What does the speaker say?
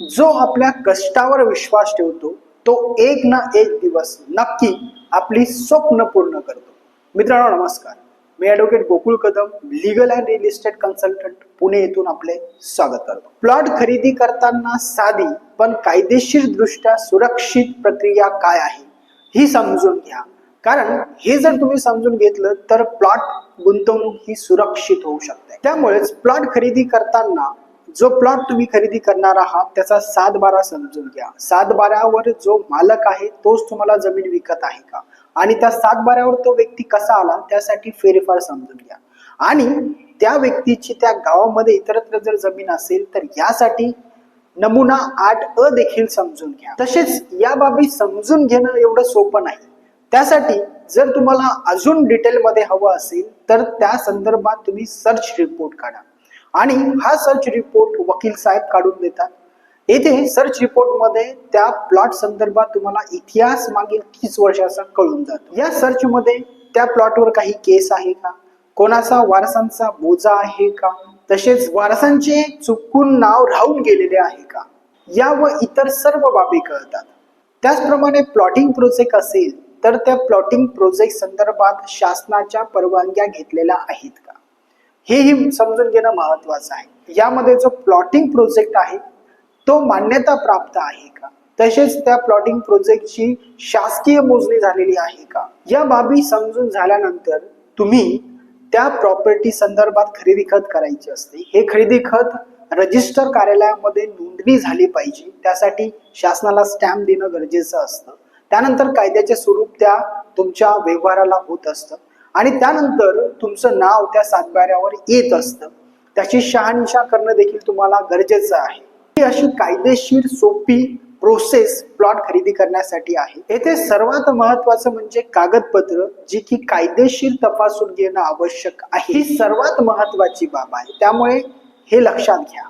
जो आपल्या कष्टावर विश्वास ठेवतो तो एक ना एक दिवस नक्की आपली स्वप्न पूर्ण करतो. मित्रांनो नमस्कार. मी advocate Gokul Kadam legal and real estate consultant Pune येथून आपले स्वागत करतो. प्लॉट खरेदी करताना साधी पण कायदेशीर दृष्ट्या सुरक्षित प्रक्रिया काय आहे ही समजून घ्या. कारण हे जर तुम्ही समजून घेतलं तर प्लॉट गुंतवणूक ही सुरक्षित होऊ शकते. त्यामुळेच प्लॉट खरेदी करताना जो प्लॉट तुम्ही खरेदी करणार आहात त्याचा सात बारा समजून घ्या. सात बारावर जो मालक आहे तोच तुम्हाला जमीन विकत आहे का? आणि त्या सात बारावर तो व्यक्ती कसा आला त्यासाठी फेरफार समजून घ्या. आणि त्या व्यक्तीची त्या गावामध्ये इतरत्र जर जमीन असेल तर यासाठी नमुना आठ अ देखील समजून घ्या. तसेच या बाबी समजून घेणं एवढं सोपं नाही. त्यासाठी जर तुम्हाला अजून डिटेलमध्ये हवं असेल तर त्या संदर्भात तुम्ही सर्च रिपोर्ट काढा. आणि हा सर्च रिपोर्ट वकील साहेब काढून देतात. येथे सर्च रिपोर्टमध्ये त्या प्लॉट संदर्भात तुम्हाला इतिहास मागील तीस वर्षाचा कळून जातो. या सर्च मध्ये त्या प्लॉटवर काही केस आहे का? कोणाचा वारसांचा बोजा आहे का? तसेच वारसांचे चुकून नाव राहून गेलेले आहे का? या व इतर सर्व बाबी कळतात. त्याचप्रमाणे प्लॉटिंग प्रोजेक्ट असेल तर त्या प्लॉटिंग प्रोजेक्ट संदर्भात शासनाच्या परवानग्या घेतलेल्या आहेत हेही समजून घेणं महत्वाचं आहे. यामध्ये जो प्लॉटिंग प्रोजेक्ट आहे. तो मान्यता प्राप्त आहे का? तसेच त्या प्लॉटिंग प्रोजेक्टची शासकीय मोजणी झालेली आहे का? या बाबी समजून झाल्यानंतर तुम्ही त्या प्रॉपर्टी संदर्भात खरेदी खत करायची असते. हे खरेदी खत रजिस्टर कार्यालयामध्ये नोंदणी झाली पाहिजे. त्यासाठी शासनाला स्टॅम्प देणं गरजेचं असतं. त्यानंतर कायद्याचे स्वरूप त्या तुमच्या व्यवहाराला होत असतं. आणि त्यानंतर तुमचं नाव त्या सातबाऱ्यावर येत असतं. त्याची शहानिशा करणं देखील तुम्हाला गरजेचं आहे. ही अशी कायदेशीर सोपी प्रोसेस प्लॉट खरेदी करण्यासाठी आहे. येथे सर्वात महत्वाचं म्हणजे कागदपत्र जी की कायदेशीर तपासून घेणं आवश्यक आहे. ही सर्वात महत्वाची बाब आहे. त्यामुळे हे लक्षात घ्या.